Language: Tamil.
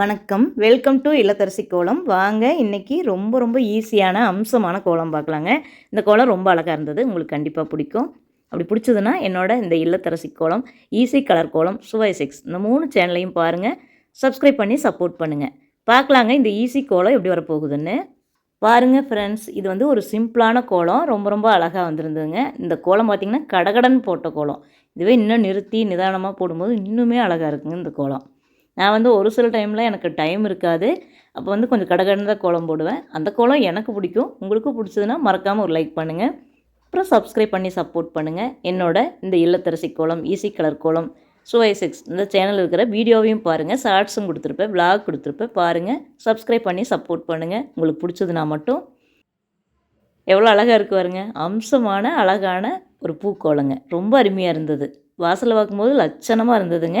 வணக்கம். வெல்கம் டு இல்லத்தரசி கோலம். வாங்க இன்னைக்கு ரொம்ப ரொம்ப ஈஸியான அம்சமான கோலம் பார்க்கலாங்க. இந்த கோலம் ரொம்ப அழகாக இருந்தது. உங்களுக்கு கண்டிப்பாக பிடிக்கும். அப்படி பிடிச்சதுன்னா என்னோட இந்த இல்லத்தரசி கோலம் ஈஸி கலர் கோலம் சுவை சிக்ஸ் இந்த மூணு சேனலையும் பாருங்கள் சப்ஸ்கிரைப் பண்ணி சப்போர்ட் பண்ணுங்கள் பார்க்கலாங்க இந்த ஈஸி கோலம் எப்படி வரப்போகுதுன்னு. பாருங்கள் ஃப்ரெண்ட்ஸ் இது வந்து ஒரு சிம்பிளான கோலம். ரொம்ப ரொம்ப அழகாக வந்திருந்ததுங்க. இந்த கோலம் பார்த்திங்கன்னா கடகடன் போட்ட கோலம். இதுவே இன்னும் நிறுத்தி நிதானமாக போடும்போது இன்னுமே அழகாக இருக்குங்க இந்த கோலம். நான் வந்து ஒரு சில டைமில் எனக்கு டைம் இருக்காது. அப்போ வந்து கொஞ்சம் கடகடந்த தான் கோலம் போடுவேன். அந்த கோலம் எனக்கு பிடிக்கும். உங்களுக்கும் பிடிச்சதுன்னா மறக்காமல் ஒரு லைக் பண்ணுங்கள் அப்புறம் சப்ஸ்கிரைப் பண்ணி சப்போர்ட் பண்ணுங்கள் என்னோட இந்த இல்லத்தரசி கோலம் ஈஸி கலர் கோலம் சுவை சிக்ஸ் இந்த சேனல் இருக்கிற வீடியோவையும் பாருங்கள் ஷார்ட்ஸும் கொடுத்துருப்பேன். விளாக் கொடுத்துருப்பேன். பாருங்கள் சப்ஸ்கிரைப் பண்ணி சப்போர்ட் பண்ணுங்கள் உங்களுக்கு பிடிச்சதுனா மட்டும். எவ்வளோ அழகாக இருக்கு பாருங்க. அம்சமான அழகான ஒரு பூக்கோலங்க. ரொம்ப அருமையாக இருந்தது. வாசலில் பார்க்கும்போது லட்சணமாக இருந்ததுங்க.